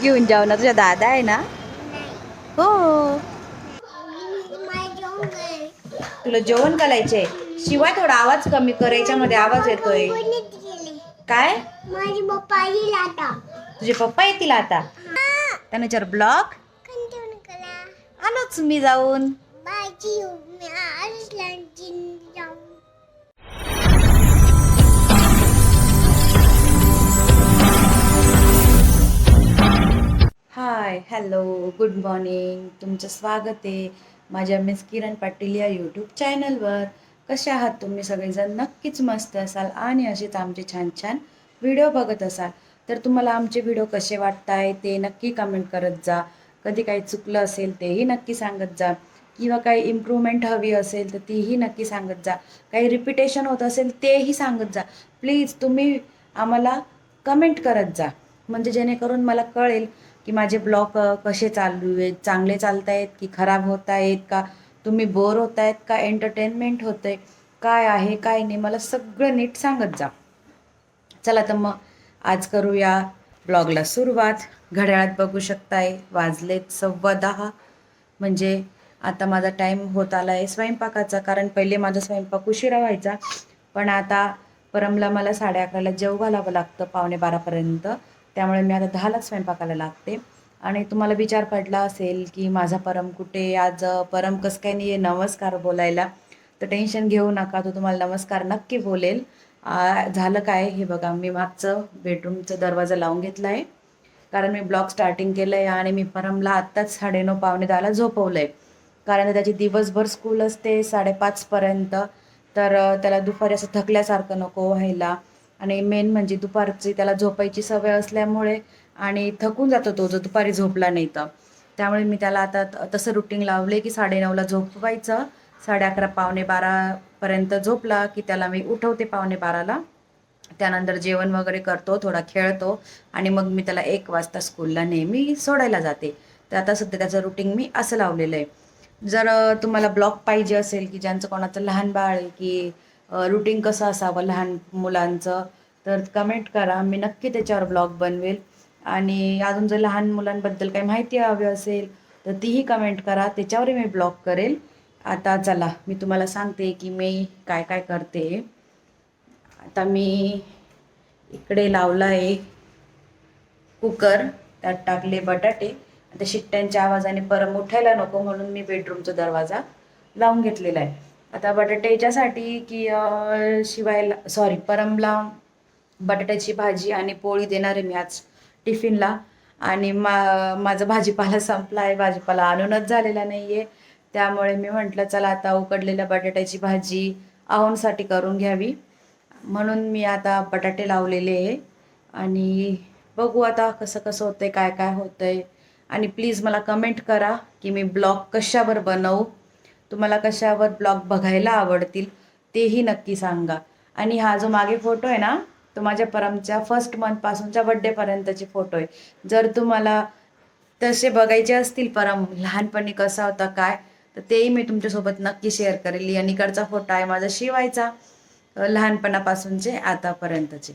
घेऊन जाऊ ना तुझ्या दादा आहे ना? हो. तुला जेवण घालायचंय शिवाय थोडा आवाज कमी कर याच्यामध्ये आवाज येतोय. काय? माझी पप्पा येईल आता. तुझे पप्पा येतील आता? त्याने चार ब्लॉक आलोच मी जाऊन हाय हॅलो गुड मॉर्निंग. तुमचं स्वागत आहे माझ्या मिस किरण पाटील या यूट्यूब चॅनलवर. कसे आहात तुम्ही सगळेजण? नक्कीच मस्त असाल आणि असेच आमचे छान छान व्हिडिओ बघत असाल. तर तुम्हाला आमचे व्हिडिओ कसे वाटत आहे ते नक्की कमेंट करत जा. कधी काही चुकलं असेल तेही नक्की सांगत जा. किंवा काही इम्प्रूव्हमेंट हवी असेल तर तीही नक्की सांगत जा. काही रिपिटेशन होत असेल तेही सांगत जा. प्लीज तुम्ही आम्हाला कमेंट करत जा. म्हणजे जेणेकरून मला कळेल की माझे ब्लॉग कसे चालू आहेत? चांगले चालत आहेत की खराब होत आहेत का? तुम्ही बोर होत आहेत का? एंटरटेनमेंट होतं आहे काय आहे? काय नाही? मला सगळं नीट सांगत जा. चला तर मग आज करूया ब्लॉगला सुरुवात. घड्याळात बघू शकताय वाजलेत सव्वा दहा. म्हणजे आता माझा टाईम होत आला आहे स्वयंपाकाचा कारण पहिले माझा स्वयंपाक उशिरा व्हायचा. पण आता परमला मला साडे अकराला जेव घालावं लागतं पावणे बारापर्यंत. त्यामुळे मी आता दहालाच स्वयंपाकाला लागते. आणि तुम्हाला विचार पडला असेल की माझा परम कुठे आज परम कसं काय नाही आहे नमस्कार बोलायला. तर टेन्शन घेऊ नका तो तुम्हाला नमस्कार नक्की बोलेल. झालं काय? हे बघा मी मागचं बेडरूमचा दरवाजा लावून घेतला आहे कारण मी ब्लॉग स्टार्टिंग केलं आहे आणि मी परमला आत्ताच साडेनऊ पावणे दहाला झोपवलं आहे कारण त्याची दिवसभर स्कूल असते साडेपाचपर्यंत तर त्याला दुपारी असं थकल्यासारखं नको व्हायला. आणि मेन म्हणजे दुपारची त्याला झोपायची सवय असल्यामुळे आणि थकून जातो तो जो दुपारी झोपला नाही तर. त्यामुळे मी त्याला आता त- तसं रुटीन लावले की साडेनऊला झोपवायचं. साडे अकरा पावणे बारापर्यंत झोपला की त्याला मी उठवते पावणे बाराला. त्यानंतर जेवण वगैरे करतो थोडा खेळतो आणि मग मी त्याला एक वाजता स्कूलला नेहमी सोडायला जाते. तर आता सध्या त्याचं रुटीन मी असं लावलेलं आहे. जर तुम्हाला ब्लॉग पाहिजे असेल की ज्यांचं कोणाचं लहान बाळ आहे की रुटीन कसं असावं लहान मुलांचं तर कमेंट करा. मी नक्की त्याच्यावर ब्लॉग बनवेल. आणि अजून जर लहान मुलांबद्दल काही माहिती हवी असेल तर तीही कमेंट करा. त्याच्यावरही मी ब्लॉग करेल. आता चला मी तुम्हाला सांगते की मी काय काय करते. आता मी इकडे लावला आहे कुकर. त्यात टाकले बटाटे. आता शिट्ट्यांच्या आवाजाने परम उठायला नको म्हणून मी बेडरूमचा दरवाजा लावून घेतलेला आहे. आता बटाटे याच्यासाठी की शिवायला सॉरी परमला बटाट्याची भाजी आणि पोळी देणार आहे मी आज टिफिनला. आणि मा माझा भाजीपाला संपला आहे भाजीपाला आणूनच झालेला नाही आहे त्यामुळे मी म्हटलं चला आता उकडलेल्या बटाट्याची भाजी आहोंसाठी करून घ्यावी. म्हणून मी आता बटाटे लावलेले आहे. आणि बघू आता कसं कसं होतं आहे काय काय होतं आहे आणि प्लीज मला कमेंट करा की मी ब्लॉग कशावर बनवू. तुम्हाला कशावर ब्लॉग बघायला आवडतील तेही नक्की सांगा. आणि हा जो मागे फोटो आहे ना तो माझ्या परमच्या फर्स्ट मंथपासूनच्या बड्डेपर्यंतचे फोटो आहे. जर तुम्हाला तसे बघायचे असतील परम लहानपणी कसा होता काय तर तेही मी तुमच्यासोबत नक्की शेअर करेल. आणि इकडचा फोटो आहे माझा शिवायचा लहानपणापासूनचे आतापर्यंतचे.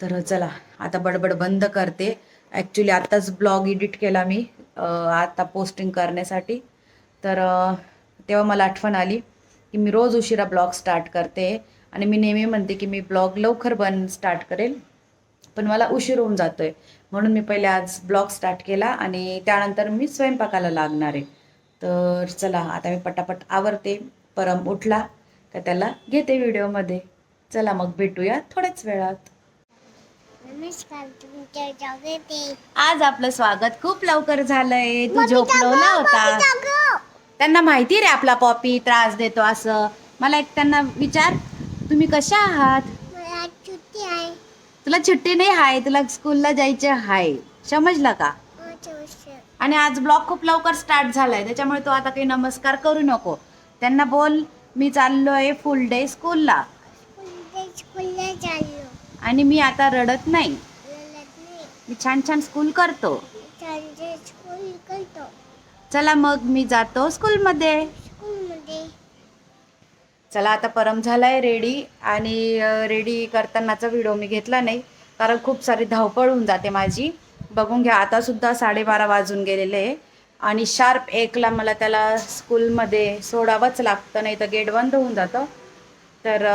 तर चला आता बडबड बंद करते. ॲक्च्युली आत्ताच ब्लॉग एडिट केला मी आता पोस्टिंग करण्यासाठी. तर तेव्हा मला आठवण आली की मी रोज उशिरा ब्लॉग स्टार्ट करते आणि मी नेहमी म्हणते की मी ब्लॉग लवकर बन स्टार्ट करेल पण मला उशीर होऊन जातोय. म्हणून मी पहिले आज ब्लॉग स्टार्ट केला आणि त्यानंतर मी स्वयंपाकाला लागणार आहे. तर चला आता मी पटापट आवरते. परम उठला का त्याला घेते व्हिडिओमध्ये. चला मग भेटूया थोड्याच वेळात. नमस्कार आज आपलं स्वागत खूप लवकर झालंय. तू झोपलो होता. त्यांना माहिती रे आपला पॉपी त्रास देतो असं. मला एक त्यांना विचार तुम्ही कशा आहात? मला सुट्टी आहे. तुला सुट्टी नाही हाय. तुला स्कूलला जायचे हाय. समजलं का? वर्ष आणि आज ब्लॉग खूप लवकर स्टार्ट झालाय त्याच्यामुळे तू आता काही नमस्कार करू नको. त्यांना बोल मी चाललोय फुल डे स्कूलला स्कूल स्कूलला चाललो. आणि मी आता रडत नाही. रडत नाही. मी छान छान स्कूल करतो स्कूल करतो. चला मग मी जातो स्कूलमध्ये. चला आता परम झालाय रेडी आणि रेडी करतानाचा व्हिडिओ मी घेतला नाही कारण खूप सारी धावपळ होऊन जाते माझी. बघून घ्या आता सुद्धा साडेबारा वाजून गेलेले आहे. आणि शार्प एकला मला त्याला स्कूलमध्ये सोडावंच लागतं नाही तर गेट बंद होऊन जातं. तर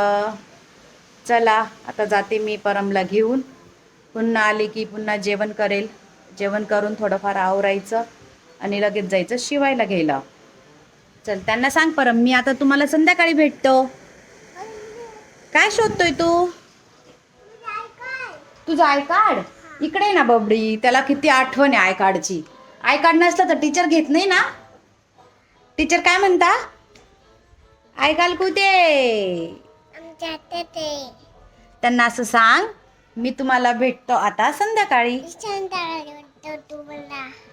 चला आता जाते मी परमला घेऊन. पुन्हा आले की पुन्हा जेवण करेल. जेवण करून थोडंफार आवरायचं. आणि लगेच जायचं शिवायला घ्यायला. चल त्यांना सांग परम मी आता तुम्हाला संध्याकाळी भेटतो. काय शोधतोय तू? तुझं आय कार्ड? इकडे ना बबडी. त्याला किती आठवण आहे आय कार्डची. आय कार्ड नसलं तर टीचर घेत नाही ना? टीचर काय म्हणता? आय कार्ड कुठे? त्यांना असं सांग. मी तुम्हाला भेटतो आता संध्याकाळी.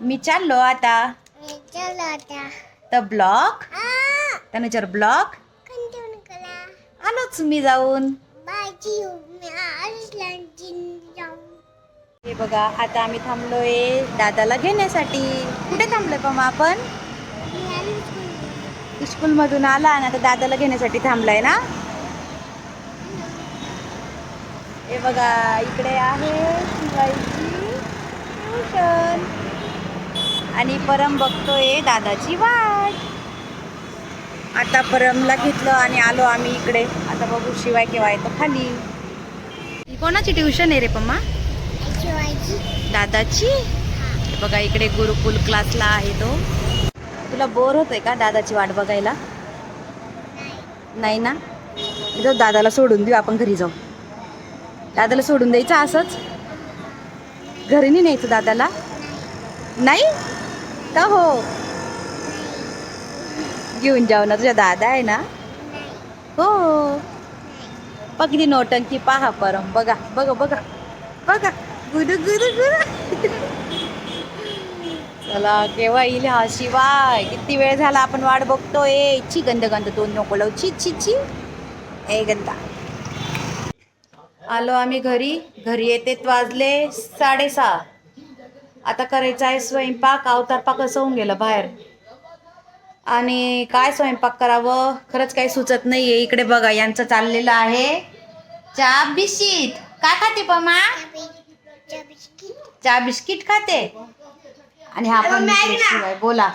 मी चाललो आता. तर ब्लॉक आ! त्याने जर ब्लॉक आलोच मी जाऊन. हे बघा आता आम्ही थांबलोय दादाला घेण्यासाठी. कुठे थांबलोय पण आपण? स्कूल स्कूलमधून आला आणि आता दादाला घेण्यासाठी थांबलाय ना? हे बघा इकडे आहे ट्युशन आणि परम बघतोय दादाची वाट. आता परमला घेतलं आणि आलो आम्ही इकडे. आता बघू शिवाय केव्हा येतो खाली. कोणाची ट्युशन आहे रे पम्मा? दादाची? बघा इकडे गुरुकुल क्लासला आहे तो. तुला बोर होतोय का दादाची वाट बघायला? नाही ना? दादाला सोडून देऊ आपण घरी जाऊ. दादाला सोडून द्यायचं असंच? घरी नाही न्यायचं दादाला? नाही? का हो? घेऊन जाऊ ना तुझ्या दादा आहे ना? हो. बघ नोटंकी पहा परम. बघा बघा बघा. बघा. गुरु गुरु गुरु चला केव्हा येईल हा शिवाय? किती वेळ झाला आपण वाट बघतोय? ची गंध गंध दोन नको लावू. ची ची ची. ए गंदा आलो आम्ही घरी. घरी येतेच वाजले साडेसहा. आता करायचा आहे स्वयंपाक. अवतार पाक असं होऊन गेलं बाहेर. आणि काय स्वयंपाक करावं? खरंच काही सुचत नाहीये. इकडे बघा यांचं चाललेलं आहे. चहा बिस्किट. काय खाते पमा? बिस्किट चहा बिस्किट खाते. आणि हा पण बोला.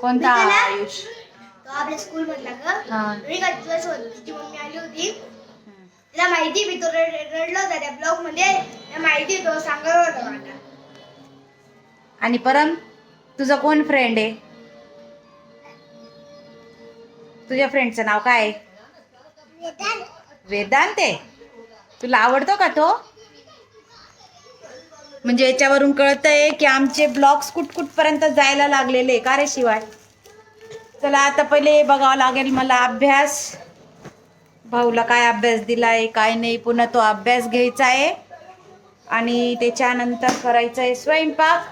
कोणता आयुष? आपल्या स्कूल मधला ग. मम्मी आली होती. तिला माहिती मी तो रड- रडला होता त्या ब्लॉगमध्ये. माहिती तो सांगत होता मला. आणि परम तुझं कोण फ्रेंड आहे? तुझ्या फ्रेंडचं नाव काय आहे? वेदांत. वेदांत आहे? तुला आवडतो का तो? म्हणजे याच्यावरून कळतंय की आमचे ब्लॉग्स कुठ कुठपर्यंत जायला लागलेले का रे शिवाय? चला आता पहिले बघावं लागेल मला अभ्यास. भाऊला काय अभ्यास दिलाय काय नाही पुन्हा तो अभ्यास घ्यायचा आहे. आणि त्याच्यानंतर करायचं आहे स्वयंपाक.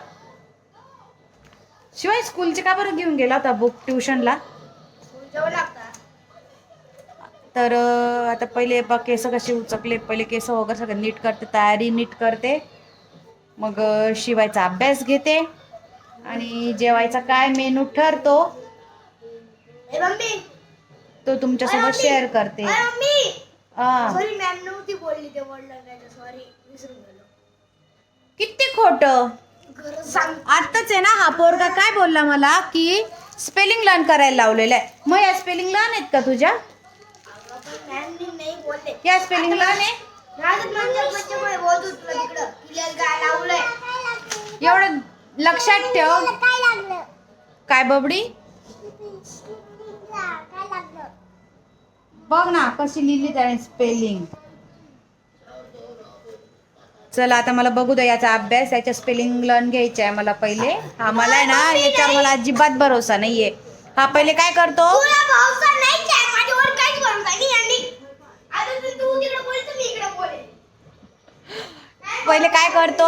शिवाय स्कूलचे का बरं घेऊन गेला होता बुक ट्युशनला? तर आता पहिले बा केस कसे उचकले पहिले केस वगैरे सगळं नीट करते तयारी नीट करते. मग शिवायचा अभ्यास घेते. आणि जेवायचा काय मेनू ठरतो? मम्मी! तो तुमच्यासोबत शेअर करते. अरे मम्मी. सॉरी मॅम नव्हती बोलली ते वर्ड लागायचं सॉरी विसरून गेलो. किती खोट. आत्ताच आहे ना हा पोरगा काय बोलला मला की स्पेलिंग लर्न करायला लावलेलं आहे. मग या स्पेलिंग लर्न आहेत का तुझ्या? मॅमनी नाही बोलले. या स्पेलिंग लर्न आहे? एवढं लक्षात ठेव. काय बबडी? बघ ना कशी लिहिली त्याने स्पेलिंग चला आता मला बघू द्या याचा अभ्यास. याच्या स्पेलिंग लर्न घ्यायचा आहे मला पहिले. हा मला आहे ना याच्यावर मला अजिबात भरोसा नाहीये. हा पहिले काय करतो? पहिले काय करतो?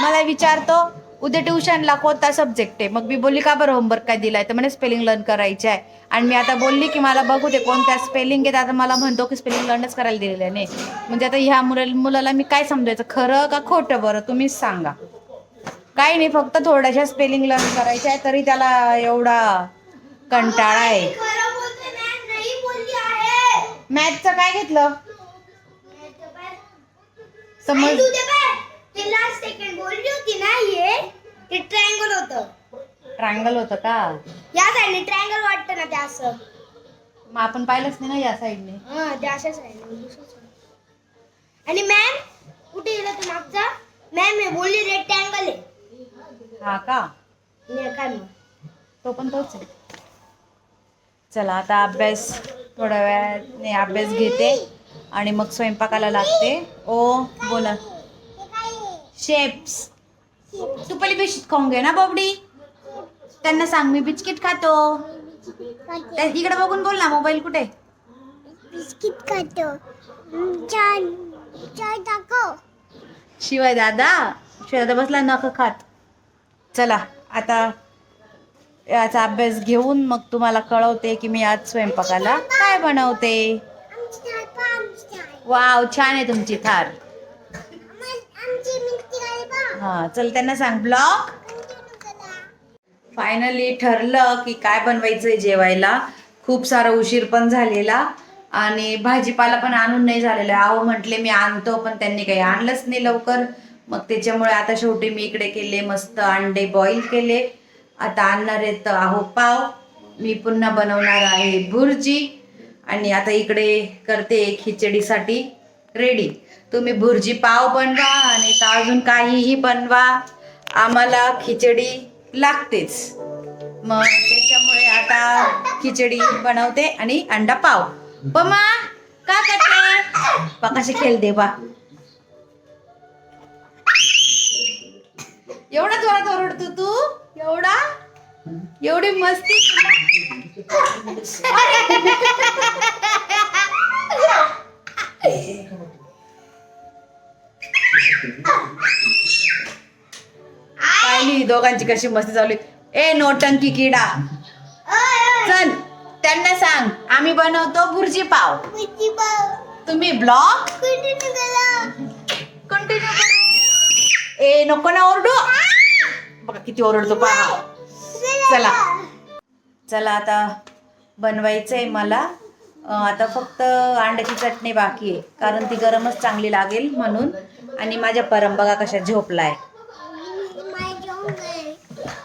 मला विचारतो. उद्या ट्युशनला कोणता सब्जेक्ट आहे? मग मी बोलली का बरं होमवर्क काय दिलाय? तर म्हणे स्पेलिंग लर्न करायचे आहे आणि मी आता बोलली की मला बघू दे कोणत्या स्पेलिंग आहेत. आता मला म्हणतो की स्पेलिंग लर्नच करायला दिलेलं आहे. नाही म्हणजे आता ह्या मुला मुलाला मी काय समजायचं? खरं का खोटं? बरं तुम्हीच सांगा. काही नाही फक्त थोड्याशा स्पेलिंग लर्न करायच्या आहे तरी त्याला एवढा कंटाळा आहे. ना मॅथचं काय घेतलं? समज तू ते बाय. ते लास्ट ट्रायंगल होतं का? या साईडने ट्रायंगल वाटतं ना ते असं. मग आपण पाहिलंच नाही ना या साईडने हा ते अशा साईडने आणि मॅम कुठे गेला तू मागचा? मॅम हे बोलली रेक्टँगल आहे. हा का? नाही काय मग? तो पण तोच आहे. चला आता अभ्यास थोड्या वेळाने अभ्यास घेते आणि मग स्वयंपाकाला लागते. ओ बोला? शेप्स तू पहिली बिस्किट खाऊन घे ना बबडी. त्यांना सांग मी बिस्किट खातो. त्या- इकडे बघून बोल ना मोबाईल कुठे बिस्किट खातो शिवाय दादा शिवाय दादा बसला नख खात चला आता याचा अभ्यास घेऊन मग तुम्हाला कळवते की मी आज स्वयंपाकाला काय बनवते आमची थाळ पहा, आमची थाळ. वाव छान आहे तुमची थार आम्हा- आमची मिरची गाडी पहा. हा चल त्यांना सांग ब्लॉक. फायनली ठरलं की काय बनवायचंय जेवायला. खूप सारा उशीर पण झालेला आणि भाजीपाला पण आणून नाही झालेला. अहो म्हटले मी आणतो पण त्यांनी काही आणलंच नाही लवकर. मग त्याच्यामुळे आता शेवटी मी इकडे केले मस्त अंडे बॉईल केले. आता आणणार आहेत अहो पाव. मी पुन्हा बनवणार आहे भुर्जी. आणि आता इकडे करते खिचडीसाठी रेडी तुम्ही भुर्जी पाव बनवा आणि तर अजून काहीही बनवा. आम्हाला खिचडी लागतेच. मग त्याच्यामुळे आता खिचडी बनवते आणि अंडा पाव. पमा का करते? पकाशी खेळ दे बा. एवढा जोरात ओरडतो तू? एवढा? एवढी मस्ती? पाहिली दोघांची कशी मस्ती चालू. ए नोटंकी किडा. चल त्यांना सांग आम्ही बनवतो भुर्जी पाव. तुम्ही ब्लॉग कंटिन्यू करा. कंटिन्यू ए नको ना ओरडू. बघा किती ओरडतो पहा. चला. चला आता बनवायचंय मला. आता फक्त अंड्याची चटणी बाकी आहे. कारण ती गरमच चांगली लागेल म्हणून. आणि माझ्या परम बघा कशा झोपलाय.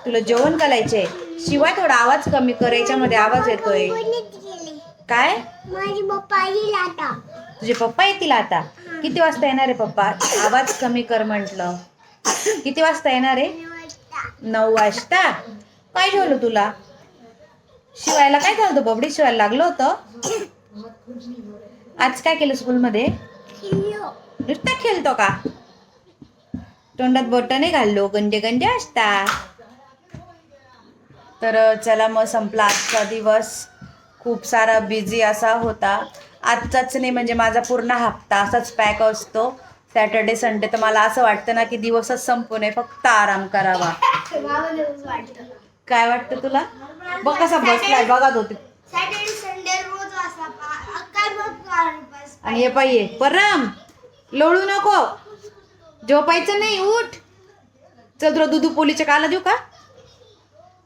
तुला जेवण करायचंय. शिवाय थोडा आवाज कमी कर याच्यामध्ये आवाज येतोय? काय? माझी पप्पा येईल आता. तुझे पप्पा येतील आता? किती वाजता येणार आहे पप्पा? आवाज कमी कर म्हंटल. किती वाजता येणार आहे. नऊ वाजता. काय ठेवलं तुला? शिवायला काय झालं बबडी शिवायला लागलं होतं? आज काय केलं स्कूलमध्ये. नुसता खेळतो का? तोंडात बोट नाही घाललो. गंजे गंजे असता तर चला मग संपला आजचा दिवस. खूप सारा बिझी असा होता. आजचाच नाही म्हणजे माझा पूर्ण हप्ता असाच पॅक असतो. सॅटर्डे संडे तर मला असं वाटतं ना की दिवसच संपू नये फक्त आराम करावा. काय वाटतं तुला? बघ कसा बसलाय बघ बस आणि हे पाहिजे परम लोळू नको. झोपायचं नाही उठ. चल तुला दुधू पोलीच्या काला देऊ का?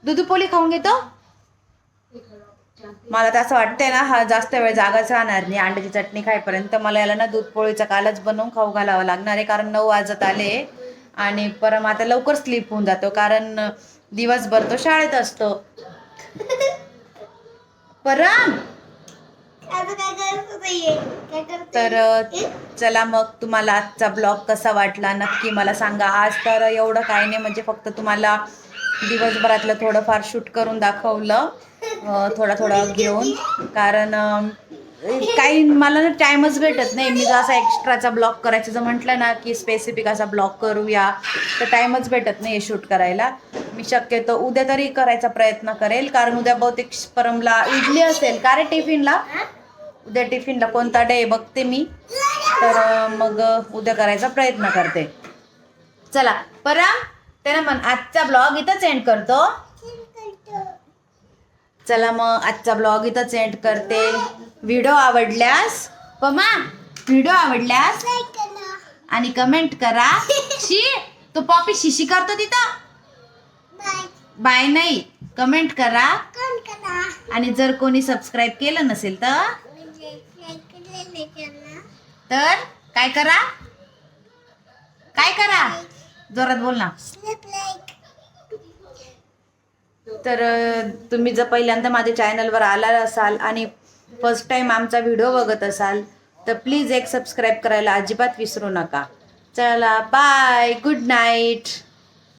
दुधू खाऊन घेतो? मला तर असं वाटतंय ना हा जास्त वेळ जागाच राहणार नाही. अंड्याची चटणी खाईपर्यंत मला याला ना दूध पोळीचा कालच बनवून खाऊ घालावं लागणार आहे कारण नऊ वाजत आले. आणि परम आता लवकर स्लीप होऊन जातो कारण दिवसभर तो शाळेत असतो. परम! तर चला मग तुम्हाला आजचा ब्लॉग कसा वाटला? नक्की मला सांगा. आज तर एवढं काही नाही म्हणजे फक्त तुम्हाला दिवसभरातलं थोडंफार शूट करून दाखवलं थोडा थोडा घेऊन. कारण काही मला ना टाईमच भेटत नाही. मी जर असा एक्स्ट्राचा ब्लॉग करायचं जर म्हटलं ना की स्पेसिफिक असा ब्लॉग करूया तर टाईमच भेटत नाही शूट करायला. मी शक्यतो उद्या तरी करायचा प्रयत्न करेल. कारण उद्या बहुतेक परमला इडली असेल. का रे टिफिनला? उद्या टिफिनला कोणता डे बघते मी. तर मग उद्या करायचा प्रयत्न करते. चला परा. त्यानं म्हण आजचा ब्लॉग इथंच एंड करतो. चला मग आजचा ब्लॉग इथंच एंड करते. व्हिडिओ आवडल्यास पमा व्हिडिओ आवडल्यास आणि कमेंट करा. शी तू पॉपी शिशी करतो तिथं. बाय नाही कमेंट करा. आणि जर कोणी सबस्क्राईब केलं नसेल तर? तर काय करा? काय करा? जोरात बोल ना. तर तुम्ही जर पहिल्यांदा माझ्या चॅनलवर आला असाल आणि फर्स्ट टाईम आमचा व्हिडिओ बघत असाल तर प्लीज एक सबस्क्राईब करायला अजिबात विसरू नका. चला बाय गुड नाईट